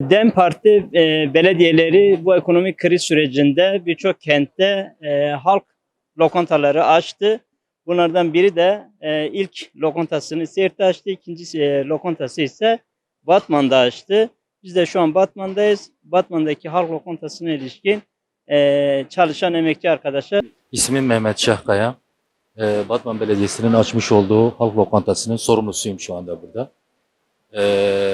DEM Parti e, belediyeleri bu ekonomik kriz sürecinde birçok kentte e, halk lokantaları açtı. Bunlardan biri de e, ilk lokantasını Siirt'te açtı. İkinci e, lokantası ise Batman'da açtı. Biz de şu an Batman'dayız. Batman'daki halk lokantasına ilişkin e, çalışan emekçi arkadaşlar İsmim Mehmet Şahkaya. Ee, Batman Belediyesi'nin açmış olduğu halk lokantasının sorumlusuyum şu anda burada. Ee,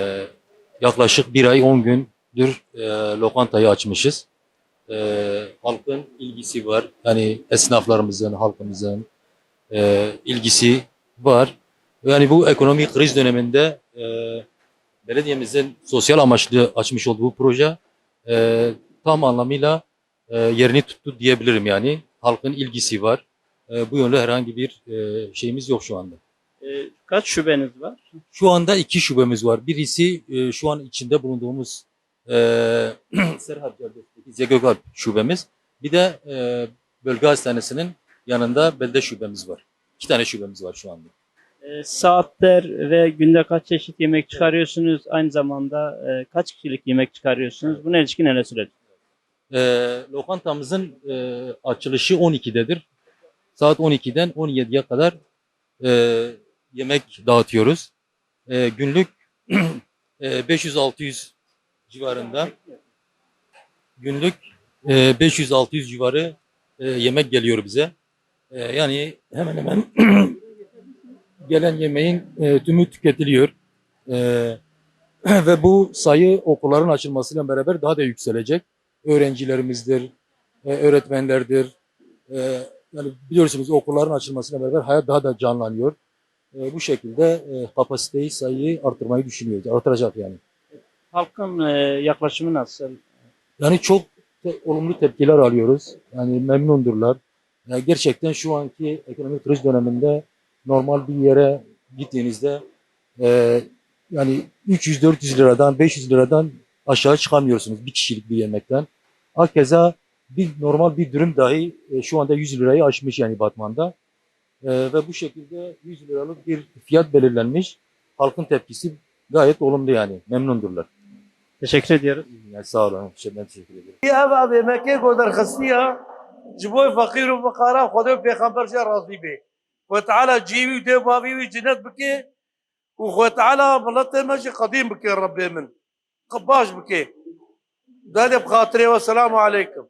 yaklaşık bir ay 10 gündür e, lokantayı açmışız. Ee, halkın ilgisi var. Yani esnaflarımızın, halkımızın e, ilgisi var. Yani bu ekonomik kriz döneminde e, belediyemizin sosyal amaçlı açmış olduğu proje e, tam anlamıyla e, yerini tuttu diyebilirim yani. Halkın ilgisi var. E, bu yönde herhangi bir e, şeyimiz yok şu anda. E, kaç şubeniz var? Şu anda iki şubemiz var. Birisi e, şu an içinde bulunduğumuz e, Serhat Caddesi'ndeki Zegökalp şubemiz. Bir de e, bölge hastanesinin yanında belde şubemiz var. İki tane şubemiz var şu anda. E, saatler ve günde kaç çeşit yemek çıkarıyorsunuz? Aynı zamanda e, kaç kişilik yemek çıkarıyorsunuz? Buna ilişkin neler söyleyeceksiniz? E, lokantamızın e, açılışı 12'dedir. Saat 12'den 17'ye kadar e, yemek dağıtıyoruz. E, günlük e, 500-600 civarında günlük e, 500-600 civarı e, yemek geliyor bize. E, yani hemen hemen gelen yemeğin e, tümü tüketiliyor. E, ve bu sayı okulların açılmasıyla beraber daha da yükselecek. Öğrencilerimizdir, e, öğretmenlerdir. E, yani biliyorsunuz okulların açılmasıyla beraber hayat daha da canlanıyor. E, bu şekilde e, kapasiteyi, sayıyı artırmayı düşünüyoruz. Artıracak yani. Halkın e, yaklaşımı nasıl? Yani çok te- olumlu tepkiler alıyoruz. Yani memnundurlar. Yani gerçekten şu anki ekonomik kriz döneminde normal bir yere gittiğinizde e, yani 300-400 liradan 500 liradan aşağı çıkamıyorsunuz bir kişilik bir yemekten. Hakeza bir normal bir dürüm dahi e, şu anda 100 lirayı aşmış yani Batman'da. E, ve bu şekilde 100 liralık bir fiyat belirlenmiş. Halkın tepkisi gayet olumlu yani. Memnundurlar. Teşekkür ediyoruz. Yani sağ olun. Ben teşekkür ederim. يا بابي ما كي قدر خصية جبوي فقير وفقراء خذوا بيغمبر جا راضي به وتعالى جيبي ودي بابي جنات بكي وخو تعالى ملطي ماشي قديم بكي ربي من قباش بكي دادي بخاطري والسلام عليكم